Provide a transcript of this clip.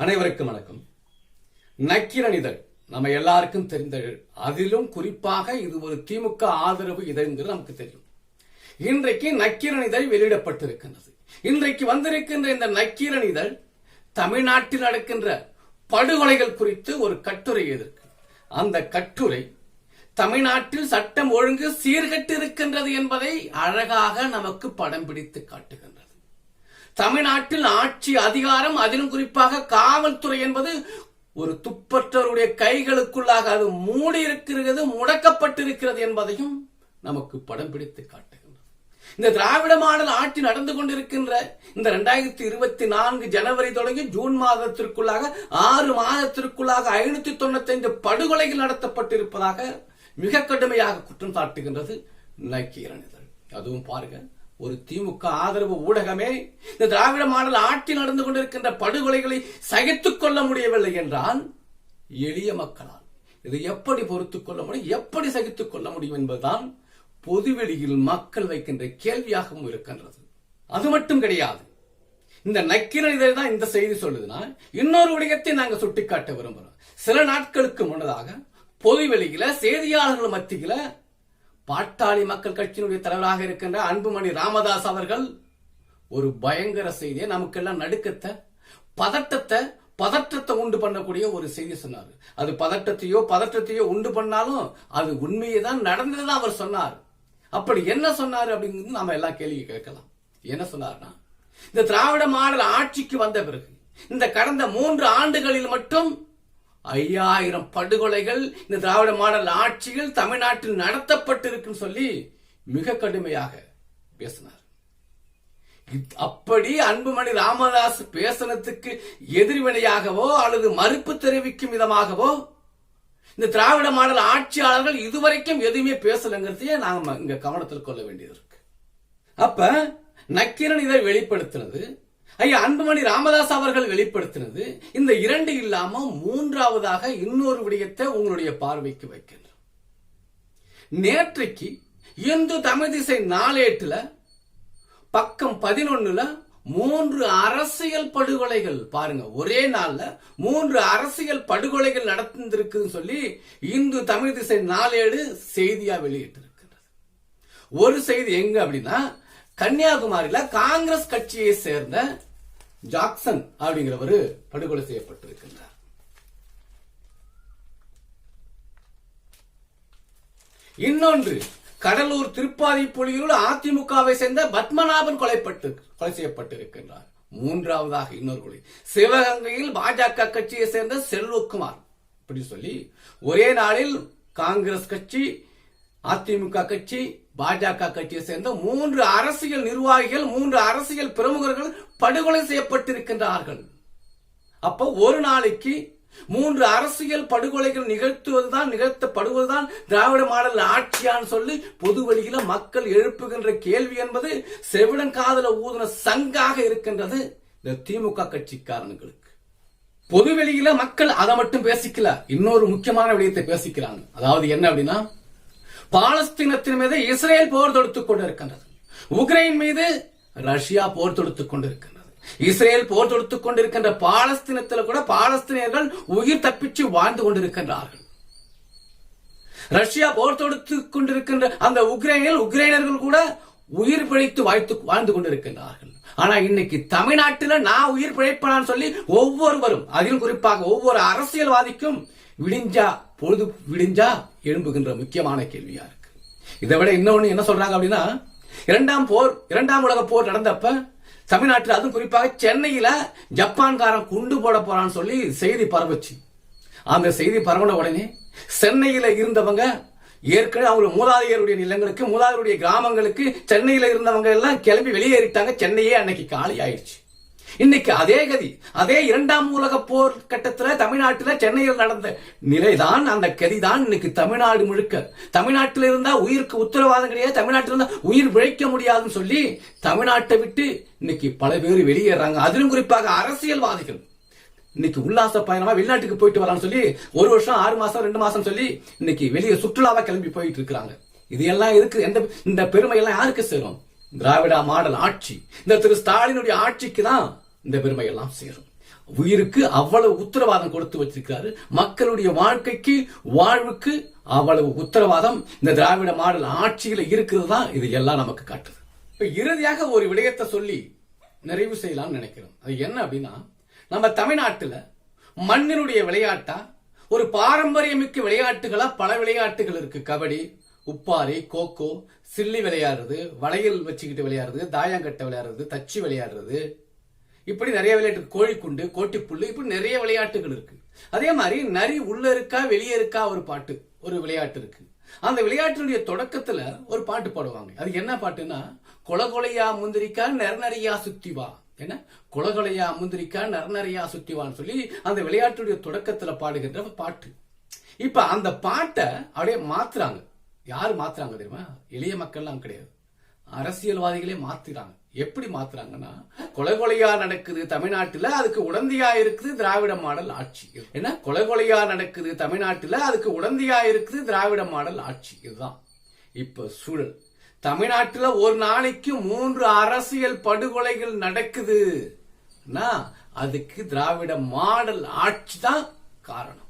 அனைவருக்கும் வணக்கம். நக்கீரன் இதழ் நம்ம எல்லாருக்கும் தெரிந்த அதிலும் குறிப்பாக இது ஒரு திமுக ஆதரவு இதழ்ங்கிறது நமக்கு தெரியும். இன்றைக்கு நக்கீரன் இதழ் வெளியிடப்பட்டிருக்கின்றது. இன்றைக்கு வந்திருக்கின்ற இந்த நக்கீரன் இதழ் தமிழ்நாட்டில் நடக்கின்ற படுகொலைகள் குறித்து ஒரு கட்டுரை எதிர்க்கு அந்த கட்டுரை தமிழ்நாட்டில் சட்டம் ஒழுங்கு சீர்கெட்டு இருக்கின்றது என்பதை அழகாக நமக்கு படம் பிடித்து காட்டுகிறது. தமிழ்நாட்டில் ஆட்சி அதிகாரம் அதிலும் குறிப்பாக காவல்துறை என்பது ஒரு துப்பற்றவருடைய கைகளுக்குள்ளாக அது மூடி இருக்கிறது முடக்கப்பட்டிருக்கிறது என்பதையும் நமக்கு படம் பிடித்து காட்டுகின்றது. இந்த திராவிட மாடல் ஆட்சி நடந்து கொண்டிருக்கின்ற இந்த இரண்டாயிரத்தி இருபத்தி நான்கு ஜனவரி தொடங்கி ஜூன் மாதத்திற்குள்ளாக ஆறு மாதத்திற்குள்ளாக ஐநூத்தி தொண்ணூத்தி ஐந்து படுகொலைகள் நடத்தப்பட்டிருப்பதாக மிக கடுமையாக குற்றம் சாட்டுகின்றது நக்கீரன் இதழ். அதுவும் பாருங்க. ஒரு திமுக ஆதரவு ஊடகமே இந்த திராவிட மாடல் ஆட்சி நடந்து கொண்டிருக்கின்ற படுகொலைகளை சகித்துக் கொள்ள முடியவில்லை என்றால் எளிய மக்களால் இதை எப்படி பொறுத்துக் கொள்ள முடியும் எப்படி சகித்துக் கொள்ள முடியும் என்பதுதான் பொதுவெளியில் மக்கள் வைக்கின்ற கேள்வியாகவும் இருக்கின்றது. அது மட்டும் கிடையாது. இந்த நக்கீரன் இதை தான் இந்த செய்தி சொல்லுதுன்னா இன்னொரு விடயத்தை நாங்கள் சுட்டிக்காட்ட விரும்புகிறோம். சில நாட்களுக்கு முன்னதாக பொதுவெளியில செய்தியாளர்கள் மத்தியில பாட்டாளி மக்கள் கட்சியினுடைய தலைவராக இருக்கின்ற அன்புமணி ராமதாஸ் அவர்கள் ஒரு பயங்கர செய்தியை நமக்கெல்லாம் நடுக்கத்தை பதட்டத்தை பதற்றத்தை உண்டு பண்ணக்கூடிய ஒரு செய்தி சொன்னார். அது பதட்டத்தையோ பதற்றத்தையோ உண்டு பண்ணாலும் அது உண்மையை தான் நடந்ததுதான் அவர் சொன்னார். அப்படி என்ன சொன்னார் அப்படிங்கிறது நாம எல்லாம் கேள்வி கேட்கலாம். என்ன சொன்னார்னா இந்த திராவிட மாடல் ஆட்சிக்கு வந்த பிறகு இந்த கடந்த மூன்று ஆண்டுகளில் மட்டும் ஐயாயிரம் படுகொலைகள் இந்த திராவிட மாடல் ஆட்சியில் தமிழ்நாட்டில் நடத்தப்பட்டிருக்குன்னு சொல்லி மிக கடுமையாக பேசினார். இத்- அப்படி அன்புமணி ராமதாஸ் பேசனத்துக்கு எதிர்வினையாகவோ அல்லது மறுப்பு தெரிவிக்கும் விதமாகவோ இந்த திராவிட மாடல் ஆட்சியாளர்கள் இதுவரைக்கும் எதுவுமே பேசலங்கிறதையே நாம இங்க கவனத்தில் கொள்ள வேண்டியது இருக்கு. அப்ப நக்கீரன் இதை வெளிப்படுத்தினது ஐயா அன்புமணி ராமதாஸ் அவர்கள் வெளிப்படுத்தினது இந்த இரண்டு இல்லாம மூன்றாவதாக இன்னொரு விடயத்தை உங்களுடைய பார்வைக்கு வைக்கின்றோம். நேற்றைக்கு இந்து தமிழ் திசை நாளேட்டுல பக்கம் பதினொன்னுல மூன்று அரசியல் படுகொலைகள் பாருங்க ஒரே நாள்ல மூன்று அரசியல் படுகொலைகள் நடந்திருக்குன்னு சொல்லி இந்து தமிழ் திசை நாளேடு செய்தியா வெளியிட்டிருக்கிறது ஒரு செய்தி எங்க அப்படின்னா கன்னியாகுமரியில காங்கிரஸ் கட்சியை சேர்ந்த ஜாக்சன் அப்படிங்கிறவர் படுகொலை செய்யப்பட்டிருக்கின்றார். இன்னொன்று கடலூர் திருப்பாதி புலியூர் அதிமுகவை சேர்ந்த பத்மநாபன் கொலைப்பட்டு கொலை செய்யப்பட்டிருக்கின்றார். மூன்றாவதாக இன்னொரு கொலை சிவகங்கையில் பாஜக கட்சியை சேர்ந்த செல்வகுமார். இப்படி சொல்லி ஒரே நாளில் காங்கிரஸ் கட்சி அதிமுக கட்சி பாஜக கட்சியை சேர்ந்த மூன்று அரசியல் நிர்வாகிகள் மூன்று அரசியல் பிரமுகர்கள் படுகொலை செய்யப்பட்டிருக்கின்றார்கள். அப்போ ஒரு நாளைக்கு மூன்று அரசியல் படுகொலைகள் நிகழ்த்துவதுதான் நிகழ்த்தப்படுவதுதான் திராவிட மாடல் ஆட்சியான்னு சொல்லி பொது வழியில மக்கள் எழுப்புகின்ற கேள்வி என்பது செவிடன் காதல ஊதுன சங்காக இருக்கின்றது இந்த திமுக கட்சிக்காரனுங்களுக்கு. பொது வெளியில மக்கள் அதை மட்டும் பேசிக்கல இன்னொரு முக்கியமான விடயத்தை பேசிக்கிறாங்க. அதாவது என்ன அப்படின்னா பாலஸ்தீனத்தின் மீது இஸ்ரேல் போர் தொடுத்துக் கொண்டிருக்கின்றது. உக்ரைன் மீது ரஷ்யா போர் தொடுத்துக் கொண்டிருக்கின்றது. இஸ்ரேல் போர் தொடுத்துக் கொண்டிருக்கின்ற பாலஸ்தீனத்தில் கூட பாலஸ்தீனியர்கள் உயிர் தப்பிச்சு வாழ்ந்து கொண்டிருக்கின்றார்கள். ரஷ்யா போர் தொடுத்துக் கொண்டிருக்கின்ற அந்த உக்ரைனில் உக்ரைனர்கள் கூட உயிர் பிழைத்து வாழ்த்து வாழ்ந்து கொண்டிருக்கின்றார்கள். ஆனா இன்னைக்கு தமிழ்நாட்டில் நான் உயிர் பிழைப்பனான்னு சொல்லி ஒவ்வொருவரும் அதிலும் குறிப்பாக ஒவ்வொரு அரசியல்வாதிக்கும் விடிஞ்சா பொழுது விடிஞ்சா எழும்புகின்ற முக்கியமான கேள்வியா இருக்கு. இதை விட இன்னொன்னு என்ன சொல்றாங்க அப்படின்னா இரண்டாம் போர் இரண்டாம் உலக போர் நடந்தப்ப தமிழ்நாட்டில் அதுவும் குறிப்பாக சென்னையில ஜப்பான்காரன் குண்டு போட போறான்னு சொல்லி செய்தி பரவுச்சு. அந்த செய்தி பரவன உடனே சென்னையில இருந்தவங்க ஏற்கனவே அவங்க மூதாதையருடைய நிலங்களுக்கு மூதாதையருடைய கிராமங்களுக்கு சென்னையில இருந்தவங்க எல்லாம் கிளம்பி வெளியேறிட்டாங்க. சென்னையே அன்னைக்கு காலி ஆயிடுச்சு. இன்னைக்கு அதே கதி அதே இரண்டாம் உலக போர் கட்டத்துல தமிழ்நாட்டுல சென்னையில் நடந்த நிலைதான் அந்த கதிதான் இன்னைக்கு தமிழ்நாடு முழுக்க. தமிழ்நாட்டில் இருந்தா உயிருக்கு உத்தரவாதம் கிடையாது தமிழ்நாட்டில் இருந்தா உயிர் பிழைக்க முடியாதுன்னு சொல்லி தமிழ்நாட்டை விட்டு இன்னைக்கு பல பேர் வெளியேறாங்க. அதிலும் குறிப்பாக அரசியல்வாதிகள். இன்னைக்கு உல்லாச பயணமா வெளிநாட்டுக்கு போயிட்டு வரலாம்னு சொல்லி ஒரு வருஷம் ஆறு மாசம் ரெண்டு மாசம் சொல்லி இன்னைக்கு வெளியே சுற்றுலாவா கிளம்பி போயிட்டு இருக்காங்க இது எல்லாம் இருக்கு எந்த இந்த பெருமை எல்லாம் யாருக்கு சேரும்? திராவிட மாடல் ஆட்சி. இந்த திரு ஸ்டாலினுடைய ஆட்சிக்கு தான் இந்த பெருமை எல்லாம் சேரும். உயிருக்கு அவ்வளவு உத்தரவாதம் கொடுத்து வச்சிருக்கிறாரு. மக்களுடைய வாழ்க்கைக்கு வாழ்வுக்கு அவ்வளவு உத்தரவாதம் இந்த திராவிட மாடல் ஆட்சியில இருக்கிறது தான் இது எல்லாம் நமக்கு காட்டுது. இப்ப இறுதியாக ஒரு விடயத்தை சொல்லி நிறைவு செய்யலாம்னு நினைக்கிறோம். அது என்ன அப்படின்னா நம்ம தமிழ்நாட்டுல மண்ணினுடைய விளையாட்டா ஒரு பாரம்பரியமிக்க விளையாட்டுகளா பல விளையாட்டுகள் இருக்கு. கபடி உப்பாரி கோகோ சில்லி விளையாடுறது வளையல் வச்சுக்கிட்டு விளையாடுறது தாயங்கட்டை விளையாடுறது தச்சு விளையாடுறது. இப்படி நிறைய விளையாட்டு கோழிக்குண்டு கோட்டிப்புல்லு இப்படி நிறைய விளையாட்டுகள் இருக்கு. அதே மாதிரி நரி உள்ள இருக்கா வெளியே இருக்கா ஒரு பாட்டு ஒரு விளையாட்டு இருக்கு. அந்த விளையாட்டினுடைய தொடக்கத்துல ஒரு பாட்டு பாடுவாங்க. அது என்ன பாட்டுன்னா கொலகொலையா முந்திரிக்கா நெறநறியா சுத்தி வா. என்ன? கொலகொலையா முந்திரிக்கா நெறநறியா சுத்திவான்னு சொல்லி அந்த விளையாட்டுடைய தொடக்கத்துல பாடுகின்ற பாட்டு. இப்ப அந்த பாட்டை அப்படியே மாத்துறாங்க. யாரு மாத்துறாங்க தெரியுமா? எளிய மக்கள்லாம் கிடையாது. அரசியல்வாதிகளே மாத்துறாங்க. எப்படி மாத்துறாங்கன்னா கொலை கொலையா நடக்குது தமிழ்நாட்டுல அதுக்கு உடந்தையா இருக்குது திராவிட மாடல் ஆட்சி. ஏன்னா கொலை கொலையா நடக்குது தமிழ்நாட்டுல அதுக்கு உடந்தையா இருக்குது திராவிட மாடல் ஆட்சி. இதுதான். இப்ப சூழல். தமிழ்நாட்டுல ஒரு நாளைக்கு மூன்று அரசியல் படுகொலைகள் நடக்குது. அதுக்கு திராவிட மாடல் ஆட்சி தான் காரணம்.